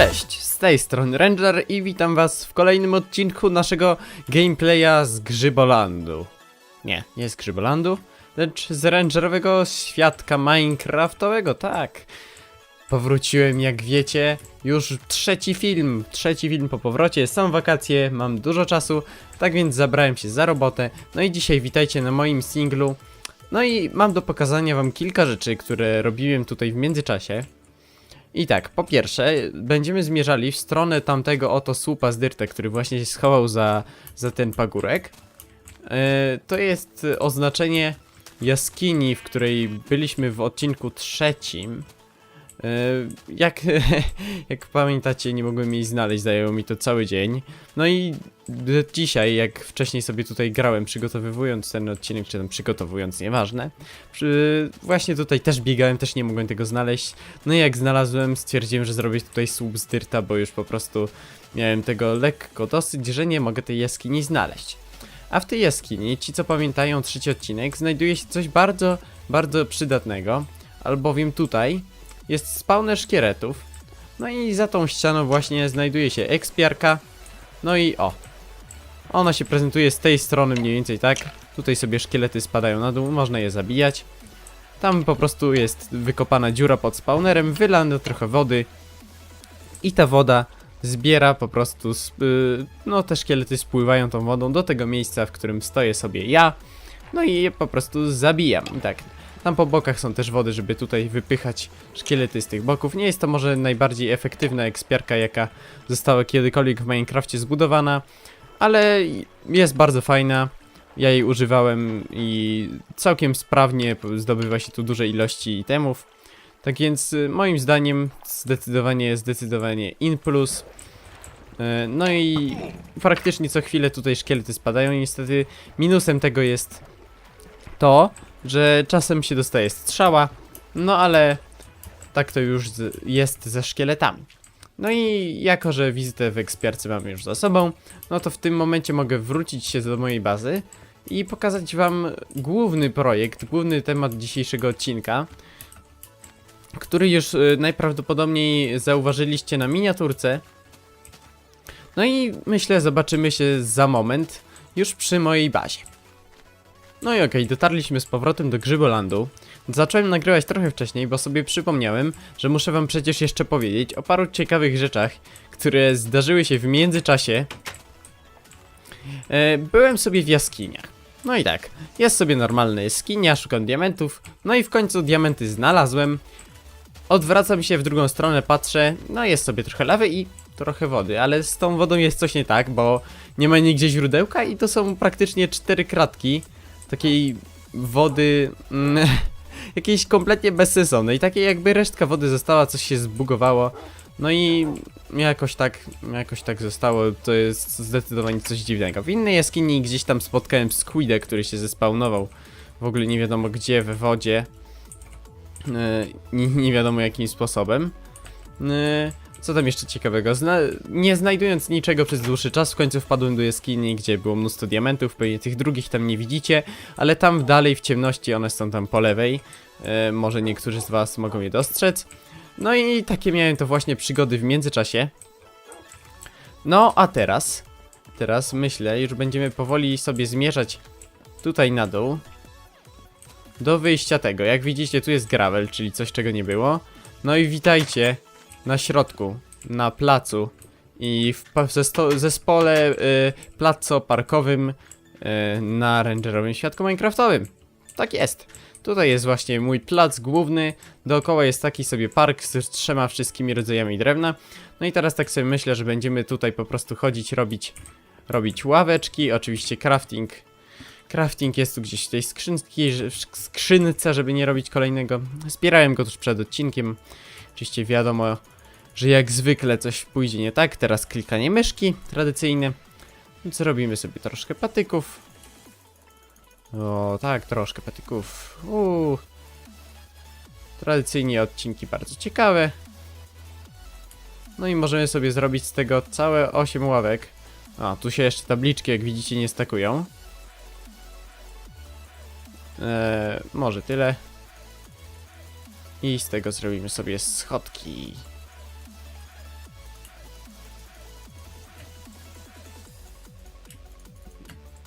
Cześć, z tej strony Ranger i witam was w kolejnym odcinku naszego gameplaya z Grzybolandu. Nie, nie z Grzybolandu, lecz z Rangerowego świadka Minecraftowego, tak. Powróciłem, jak wiecie, już trzeci film, trzeci film po powrocie, są wakacje, mam dużo czasu, tak więc zabrałem się za robotę. No i dzisiaj witajcie na moim singlu. No i mam do pokazania wam kilka rzeczy, które robiłem tutaj w międzyczasie. I tak, po pierwsze, będziemy zmierzali w stronę tamtego oto słupa z dyrta, który właśnie się schował za, za ten pagórek. E, to jest oznaczenie jaskini, w której byliśmy w odcinku trzecim. E, jak, jak pamiętacie, nie mogłem jej znaleźć, zajęło mi to cały dzień. No i dzisiaj, jak wcześniej sobie tutaj grałem, przygotowywując ten odcinek, czy tam przygotowując, nieważne. Przy, właśnie tutaj też biegałem, też nie mogłem tego znaleźć. No i jak znalazłem, stwierdziłem, że zrobię tutaj słup z dyrta, bo już po prostu miałem tego lekko dosyć, że nie mogę tej jaskini znaleźć. A w tej jaskini, ci co pamiętają trzeci odcinek, znajduje się coś bardzo, bardzo przydatnego, albowiem tutaj jest spawner szkieletów. No i za tą ścianą właśnie znajduje się ekspiarka. No i o. Ona się prezentuje z tej strony mniej więcej tak. Tutaj sobie szkielety spadają na dół, można je zabijać. Tam po prostu jest wykopana dziura pod spawnerem, wylano trochę wody. I ta woda zbiera po prostu, y, no te szkielety spływają tą wodą do tego miejsca, w którym stoję sobie ja. No i je po prostu zabijam. Tak, tam po bokach są też wody, żeby tutaj wypychać szkielety z tych boków. Nie jest to może najbardziej efektywna ekspiarka, jaka została kiedykolwiek w Minecrafcie zbudowana, ale jest bardzo fajna. Ja jej używałem i całkiem sprawnie zdobywa się tu duże ilości itemów. Tak więc y, moim zdaniem zdecydowanie, zdecydowanie in plus. Y, No i praktycznie co chwilę tutaj szkielety spadają niestety minusem tego jest to, że czasem się dostaje strzała, no ale tak to już z- jest ze szkieletami. No i jako, że wizytę w ekspiarce mamy już za sobą, no to w tym momencie mogę wrócić się do mojej bazy i pokazać wam główny projekt, główny temat dzisiejszego odcinka, który już y, najprawdopodobniej zauważyliście na miniaturce. No i myślę, zobaczymy się za moment już przy mojej bazie. No i okej, dotarliśmy z powrotem do Grzybolandu. Zacząłem nagrywać trochę wcześniej, bo sobie przypomniałem, że muszę wam przecież jeszcze powiedzieć o paru ciekawych rzeczach, które zdarzyły się w międzyczasie. E, byłem sobie w jaskiniach. No i tak, jest sobie normalna jaskinia, szukam diamentów, no i w końcu diamenty znalazłem. Odwracam się w drugą stronę, patrzę, no jest sobie trochę lawy i trochę wody, ale z tą wodą jest coś nie tak, bo nie ma nigdzie źródełka i to są praktycznie cztery kratki takiej wody mm, jakiejś kompletnie bezsensownej, takiej jakby resztka wody została, coś się zbugowało. No i jakoś tak, jakoś tak zostało, to jest zdecydowanie coś dziwnego. W innej jaskini gdzieś tam spotkałem squidę, który się zespawnował w ogóle nie wiadomo gdzie, we wodzie. Yy, nie, nie wiadomo jakim sposobem. Yy, co tam jeszcze ciekawego? Zna nie znajdując niczego przez dłuższy czas, w końcu wpadłem do jaskini, gdzie było mnóstwo diamentów, pewnie tych drugich tam nie widzicie, ale tam dalej w ciemności, one są tam po lewej, e, może niektórzy z was mogą je dostrzec. No i takie miałem to właśnie przygody w międzyczasie. No a teraz, teraz myślę, już będziemy powoli sobie zmierzać tutaj na dół. Do wyjścia tego, jak widzicie tu jest gravel, czyli coś czego nie było. No i witajcie na środku, na placu i w zespole y, placo-parkowym y, na rangerowym świadku minecraftowym. Tak jest. Tutaj jest właśnie mój plac główny, dookoła jest taki sobie park z trzema wszystkimi rodzajami drewna. No i teraz tak sobie myślę, że będziemy tutaj po prostu chodzić, robić, robić ławeczki, oczywiście crafting. Crafting jest tu gdzieś w tej skrzynki, skrzynce, żeby nie robić kolejnego. Zbierałem go tuż przed odcinkiem. Oczywiście wiadomo, że jak zwykle coś pójdzie nie tak. Teraz klikanie myszki, tradycyjne. Więc robimy sobie troszkę patyków. O, tak, troszkę patyków. Uuu. Tradycyjnie odcinki bardzo ciekawe. No i możemy sobie zrobić z tego całe 8 ławek. A, tu się jeszcze tabliczki, jak widzicie, nie stakują. Eee, może tyle. I z tego zrobimy sobie schodki.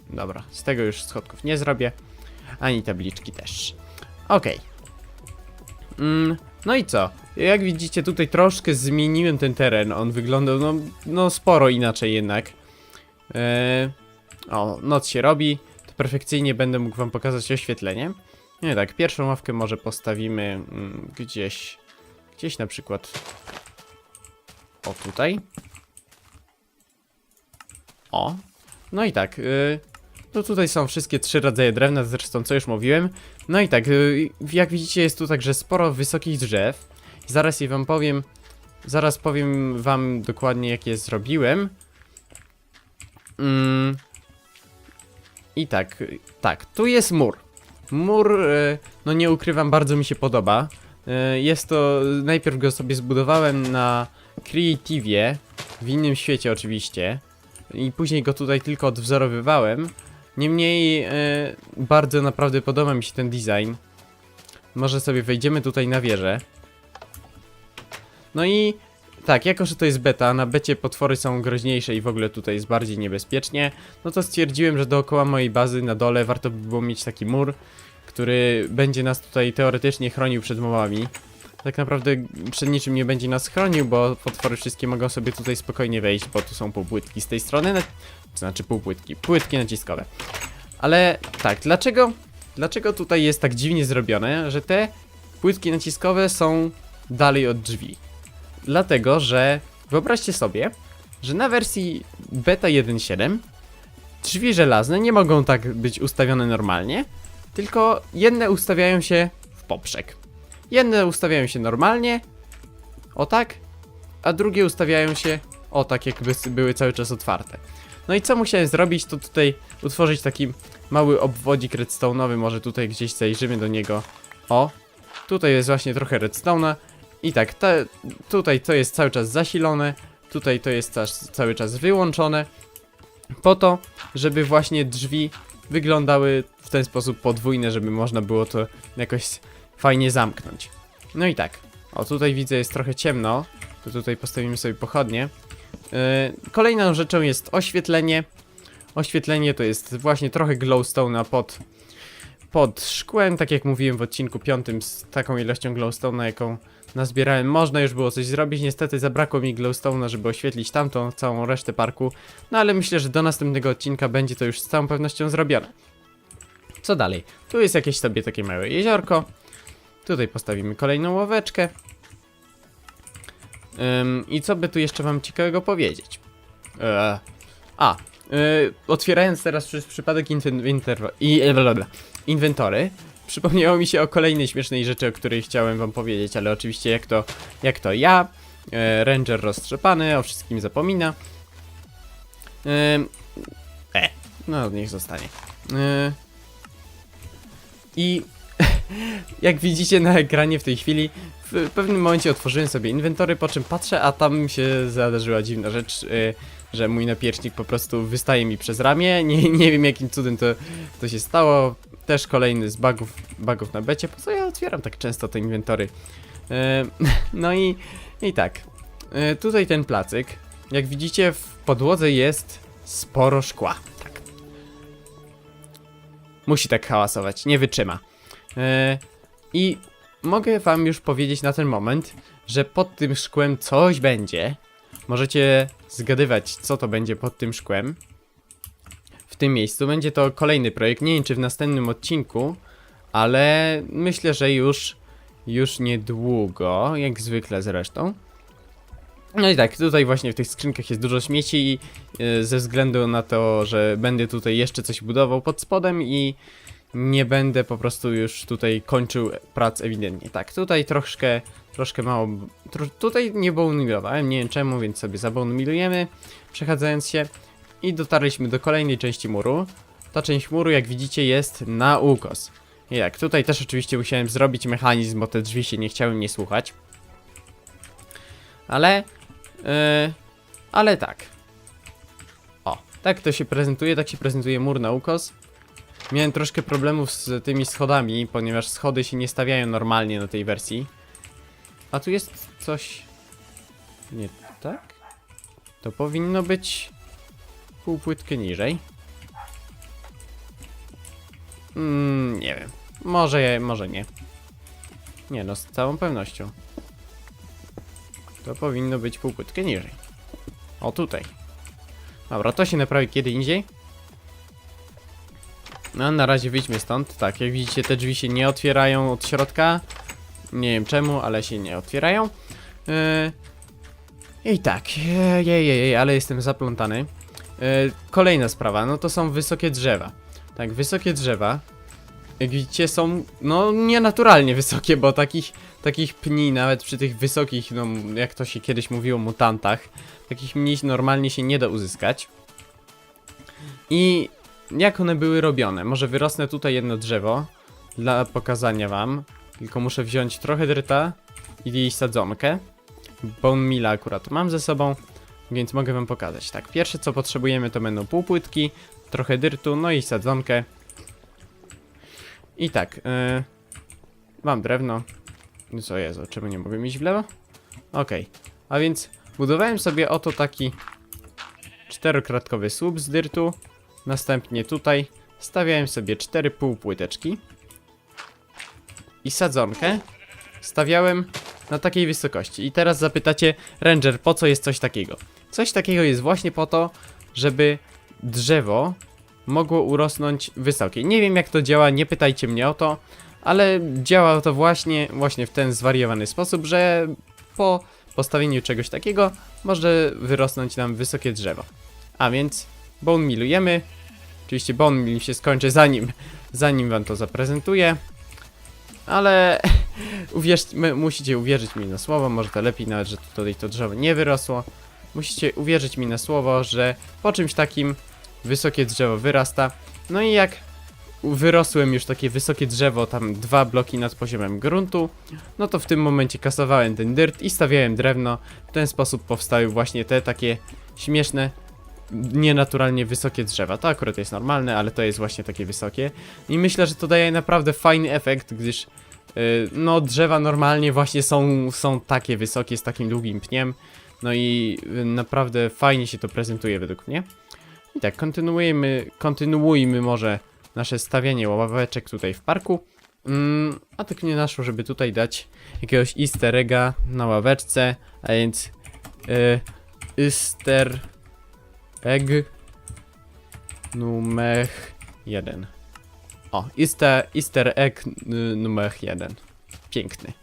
Dobra, z tego już schodków nie zrobię, ani tabliczki też. Ok. Mm, no i co? Jak widzicie, tutaj troszkę zmieniłem ten teren. On wyglądał, no, no sporo inaczej jednak. E, o, noc się robi. To perfekcyjnie będę mógł wam pokazać oświetlenie. Nie tak, pierwszą ławkę może postawimy mm, gdzieś, gdzieś na przykład o tutaj. O, no i tak, y, no tutaj są wszystkie trzy rodzaje drewna, zresztą co już mówiłem. No i tak, y, jak widzicie jest tu także sporo wysokich drzew. Zaraz je wam powiem, zaraz powiem wam dokładnie jak je zrobiłem. Mm. I tak, y, tak, tu jest mur. Mur, y, no nie ukrywam, bardzo mi się podoba. Y, Jest to, najpierw go sobie zbudowałem na Creativie, w innym świecie oczywiście. I później go tutaj tylko odwzorowywałem. Niemniej, y, bardzo naprawdę podoba mi się ten design. Może sobie wejdziemy tutaj na wieżę. No i tak, jako że to jest beta, na becie potwory są groźniejsze i w ogóle tutaj jest bardziej niebezpiecznie, no to stwierdziłem, że dookoła mojej bazy na dole warto by było mieć taki mur, który będzie nas tutaj teoretycznie chronił przed mobami. Tak naprawdę przed niczym nie będzie nas chronił, bo potwory wszystkie mogą sobie tutaj spokojnie wejść, bo tu są półpłytki z tej strony, znaczy półpłytki, płytki naciskowe. Ale tak, dlaczego, dlaczego tutaj jest tak dziwnie zrobione, że te płytki naciskowe są dalej od drzwi? Dlatego, że wyobraźcie sobie, że na wersji beta 1.7 drzwi żelazne nie mogą tak być ustawione normalnie, tylko jedne ustawiają się w poprzek. Jedne ustawiają się normalnie, o tak, a drugie ustawiają się o tak, jakby były cały czas otwarte. No i co musiałem zrobić, to tutaj utworzyć taki mały obwodzik redstone'owy, może tutaj gdzieś zajrzymy do niego. O, tutaj jest właśnie trochę redstone'a i tak, tutaj to jest cały czas zasilone, tutaj to jest cały czas wyłączone, po to, żeby właśnie drzwi wyglądały w ten sposób podwójne, żeby można było to jakoś fajnie zamknąć. No i tak, o tutaj widzę jest trochę ciemno, to tutaj postawimy sobie pochodnie. Yy, kolejną rzeczą jest oświetlenie. Oświetlenie to jest właśnie trochę glowstone'a pod, pod szkłem, tak jak mówiłem w odcinku piątym z taką ilością glowstone'a, jaką nazbierałem. Można już było coś zrobić, niestety zabrakło mi glowstone'a, żeby oświetlić tamtą całą resztę parku, no ale myślę, że do następnego odcinka będzie to już z całą pewnością zrobione. Co dalej? Tu jest jakieś sobie takie małe jeziorko. Tutaj postawimy kolejną ławeczkę. Ym, I co by tu jeszcze wam ciekawego powiedzieć? Eee, a, otwierając teraz przez przypadek inwentor, i, e, inwentory, przypomniało mi się o kolejnej śmiesznej rzeczy, o której chciałem wam powiedzieć, ale oczywiście jak to, jak to ja, e, Ranger roztrzepany, o wszystkim zapomina. E, no niech zostanie. I jak widzicie na ekranie w tej chwili, w pewnym momencie otworzyłem sobie inwentory, po czym patrzę, a tam się zadarzyła dziwna rzecz, że mój napiecznik po prostu wystaje mi przez ramię. Nie, nie wiem jakim cudem to, to się stało. Też kolejny z bugów, bugów na becie. Po co ja otwieram tak często te inwentory? Y, no i, i tak. Y, tutaj ten placyk. Jak widzicie, w podłodze jest sporo szkła. Tak. Musi tak hałasować, nie wytrzyma. E, I mogę wam już powiedzieć na ten moment, że pod tym szkłem coś będzie. Możecie zgadywać, co to będzie pod tym szkłem. W tym miejscu będzie to kolejny projekt. Nie wiem, czy w następnym odcinku, ale myślę, że już, już niedługo, jak zwykle zresztą. No i tak, tutaj właśnie w tych skrzynkach jest dużo śmieci i e, ze względu na to, że będę tutaj jeszcze coś budował pod spodem i nie będę po prostu już tutaj kończył prac ewidentnie. Tak, tutaj troszkę, troszkę mało, tro, tutaj nie bonumilowałem, nie wiem czemu, więc sobie zabonumilujemy, przechadzając się i dotarliśmy do kolejnej części muru. Ta część muru, jak widzicie, jest na ukos. Jak, tutaj też oczywiście musiałem zrobić mechanizm, bo te drzwi się nie chciały mnie słuchać. Ale, yy, ale tak. O, tak to się prezentuje, tak się prezentuje mur na ukos. Miałem troszkę problemów z tymi schodami, ponieważ schody się nie stawiają normalnie na tej wersji. A tu jest coś... Nie tak? To powinno być pół płytkę niżej. Mm, nie wiem. Może, może nie. Nie no, z całą pewnością. To powinno być półpłytkę niżej. O, tutaj. Dobra, to się naprawi kiedy indziej. No, na razie wyjdźmy stąd. Tak, jak widzicie, te drzwi się nie otwierają od środka. Nie wiem czemu, ale się nie otwierają. Yy... I tak, jej, jej, jej, ale jestem zaplątany. Yy, kolejna sprawa, no to są wysokie drzewa. Tak, wysokie drzewa. Jak widzicie, są no nienaturalnie wysokie, bo takich, takich pni, nawet przy tych wysokich, no jak to się kiedyś mówiło, mutantach, takich pni normalnie się nie da uzyskać. I jak one były robione? Może wyrosnę tutaj jedno drzewo dla pokazania wam. Tylko muszę wziąć trochę dryta i jej sadzonkę. Bone Milla akurat mam ze sobą, więc mogę wam pokazać. Tak, pierwsze co potrzebujemy to będą półpłytki, trochę dyrtu, no i sadzonkę. I tak, yy, mam drewno. No Co jest, czemu nie mogę iść w lewo? Okej, a więc budowałem sobie oto taki czterokratkowy słup z dyrtu. Następnie tutaj stawiałem sobie cztery półpłyteczki. I sadzonkę stawiałem na takiej wysokości. I teraz zapytacie, Ranger, po co jest coś takiego? Coś takiego jest właśnie po to, żeby drzewo mogło urosnąć wysokie. Nie wiem jak to działa, nie pytajcie mnie o to, ale działa to właśnie, właśnie w ten zwariowany sposób, że po postawieniu czegoś takiego może wyrosnąć nam wysokie drzewo. A więc bone millujemy. Oczywiście bone mill się skończy zanim, zanim wam to zaprezentuję. Ale uwierz, musicie uwierzyć mi na słowo, może to lepiej nawet, że tutaj to drzewo nie wyrosło. Musicie uwierzyć mi na słowo, że po czymś takim wysokie drzewo wyrasta. No i jak wyrosłem już takie wysokie drzewo, tam dwa bloki nad poziomem gruntu, no to w tym momencie kasowałem ten dirt i stawiałem drewno. W ten sposób powstały właśnie te takie śmieszne, nienaturalnie wysokie drzewa. To akurat jest normalne, ale to jest właśnie takie wysokie. I myślę, że to daje naprawdę fajny efekt, gdyż yy, no drzewa normalnie właśnie są, są takie wysokie, z takim długim pniem. No i yy, naprawdę fajnie się to prezentuje według mnie. I tak, kontynuujemy, kontynuujmy może nasze stawianie ławeczek tutaj w parku. Mm, a tak nie naszło, żeby tutaj dać jakiegoś easter egga na ławeczce, a więc yy, easter egg numer 1. O, easter, easter egg numer 1. Piękny.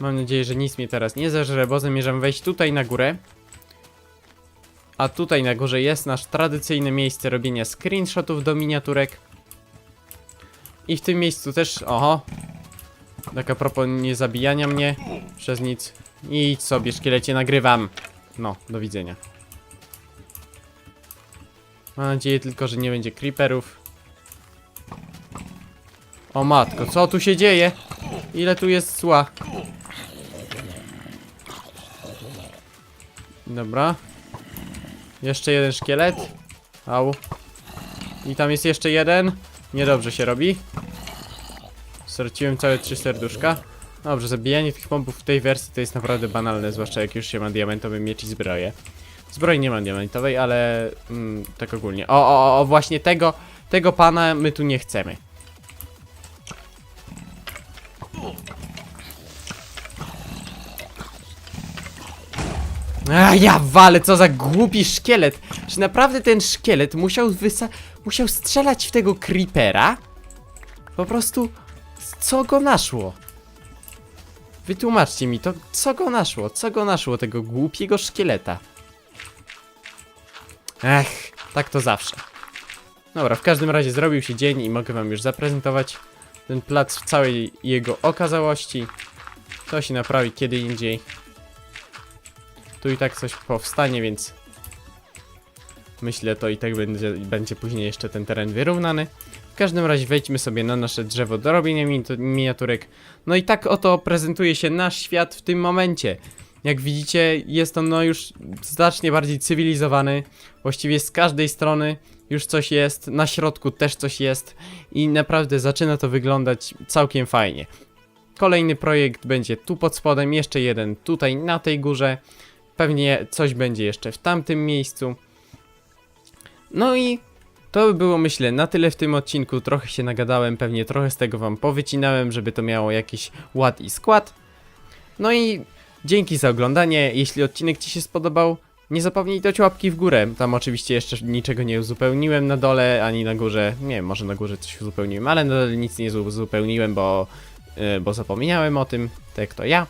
Mam nadzieję, że nic mnie teraz nie zeżre, bo zamierzam wejść tutaj na górę. A tutaj na górze jest nasz tradycyjne miejsce robienia screenshotów do miniaturek. I w tym miejscu też, oho. Tak a propos nie zabijania mnie przez nic. Idź sobie, szkielecie, nagrywam. No, do widzenia. Mam nadzieję tylko, że nie będzie creeperów. O matko, co tu się dzieje? Ile tu jest zła? Dobra. Jeszcze jeden szkielet. Au. I tam jest jeszcze jeden. Niedobrze się robi. Straciłem całe trzy serduszka. Dobrze, zabijanie tych pompów w tej wersji to jest naprawdę banalne, zwłaszcza jak już się ma diamentowy miecz i zbroję. Zbroi nie mam diamentowej, ale mm, tak ogólnie. O, o, o, właśnie tego, tego pana my tu nie chcemy. A ja walę, co za głupi szkielet. Czy naprawdę ten szkielet musiał wysa... musiał strzelać w tego creepera? Po prostu, co go naszło? Wytłumaczcie mi to, co go naszło? Co go naszło, tego głupiego szkieleta? Ech, tak to zawsze. Dobra, w każdym razie zrobił się dzień i mogę wam już zaprezentować ten plac w całej jego okazałości. To się naprawi kiedy indziej. Tu i tak coś powstanie, więc myślę to i tak będzie, będzie później jeszcze ten teren wyrównany. W każdym razie wejdźmy sobie na nasze drzewo do robienia mi- miniaturek. No i tak oto prezentuje się nasz świat w tym momencie. Jak widzicie, jest on no już znacznie bardziej cywilizowany. Właściwie z każdej strony już coś jest, na środku też coś jest i naprawdę zaczyna to wyglądać całkiem fajnie. Kolejny projekt będzie tu pod spodem, jeszcze jeden tutaj na tej górze. Pewnie coś będzie jeszcze w tamtym miejscu. No i To by było myślę na tyle w tym odcinku, trochę się nagadałem, pewnie trochę z tego wam powycinałem, żeby to miało jakiś ład i skład. No i dzięki za oglądanie, jeśli odcinek ci się spodobał, nie zapomnij dać łapki w górę, tam oczywiście jeszcze niczego nie uzupełniłem na dole, ani na górze, nie może na górze coś uzupełniłem, ale na dole nic nie uzupełniłem, bo, yy, bo zapomniałem o tym, tak to ja.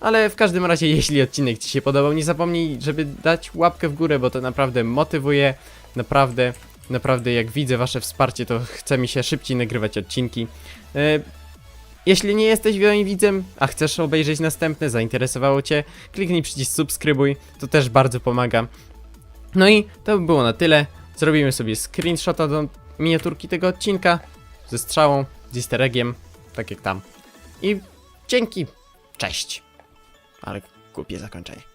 Ale w każdym razie, jeśli odcinek Ci się podobał, nie zapomnij, żeby dać łapkę w górę, bo to naprawdę motywuje. Naprawdę, naprawdę, jak widzę Wasze wsparcie, to chce mi się szybciej nagrywać odcinki. E, Jeśli nie jesteś moim widzem, a chcesz obejrzeć następne, zainteresowało Cię, kliknij przycisk subskrybuj, to też bardzo pomaga. No i to by było na tyle. Zrobimy sobie screenshota do miniaturki tego odcinka ze strzałą, z easter eggiem, tak jak tam. I dzięki, cześć. Ale głupie zakończenie.